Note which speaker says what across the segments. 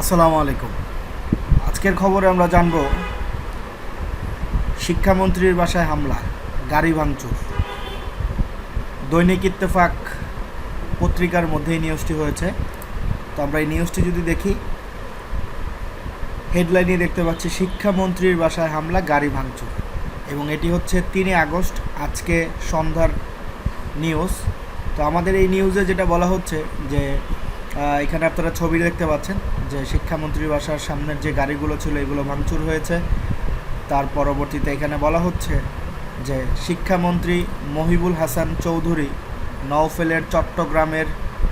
Speaker 1: আসসালামু আলাইকুম। আজকের খবরে আমরা জানব, শিক্ষামন্ত্রীর বাসায় হামলা, গাড়ি ভাঙচুর। দৈনিক ইত্তেফাক পত্রিকার মধ্যে এই নিউজটি হয়েছে। তো আমরা এই নিউজটি যদি দেখি হেডলাইনে দেখতে পাচ্ছি, শিক্ষামন্ত্রীর বাসায় হামলা, গাড়ি ভাঙচুর। এবং এটি হচ্ছে তিনে আগস্ট, আজকে সন্ধ্যার নিউজ তো আমাদের এই নিউজে যেটা বলা হচ্ছে যে এখানে আপনারা ছবি দেখতে পাচ্ছেন যে শিক্ষামন্ত্রী বাসার সামনের যে গাড়িগুলো ছিল, এগুলো ভাঙচুর হয়েছে। তার পরবর্তীতে এখানে বলা হচ্ছে যে শিক্ষামন্ত্রী মহিবুল হাসান চৌধুরী নওফেলের চট্টগ্রামের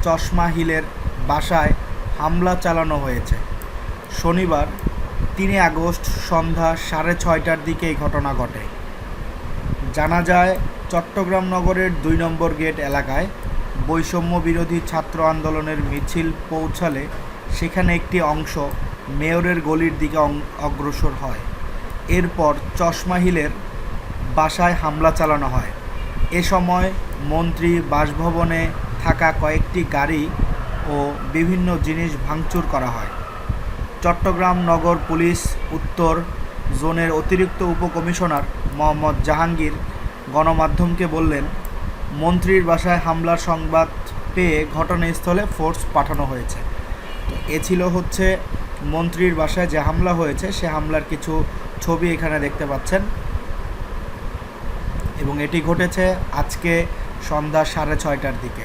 Speaker 1: চশমা হিলের বাসায় হামলা চালানো হয়েছে। শনিবার তিনে আগস্ট সন্ধ্যা সাড়ে ছয়টার দিকে এই ঘটনা ঘটে। জানা যায়, চট্টগ্রাম নগরের দুই নম্বর গেট এলাকায় বৈষম্য বিরোধী ছাত্র আন্দোলনের মিছিল পৌঁছালে সেখানে একটি অংশ মেয়রের গলির দিকে অগ্রসর হয়। এরপর চশমা হিলের বাসায় হামলা চালানো হয়। এ সময় মন্ত্রী বাসভবনে থাকা কয়েকটি গাড়ি ও বিভিন্ন জিনিস ভাঙচুর করা হয়। চট্টগ্রাম নগর পুলিশ উত্তর জোনের অতিরিক্ত উপকমিশনার মোহাম্মদ জাহাঙ্গীর গণমাধ্যমকে বললেন মন্ত্রীর বাসায় হামলার সংবাদ পেয়ে ঘটনাস্থলে ফোর্স পাঠানো হয়েছে। তো এ ছিল হচ্ছে মন্ত্রীর বাসায় যে হামলা হয়েছে, সে হামলার কিছু ছবি এখানে দেখতে পাচ্ছেন। এবং এটি ঘটেছে আজকে সন্ধ্যা সাড়ে ছয়টার দিকে।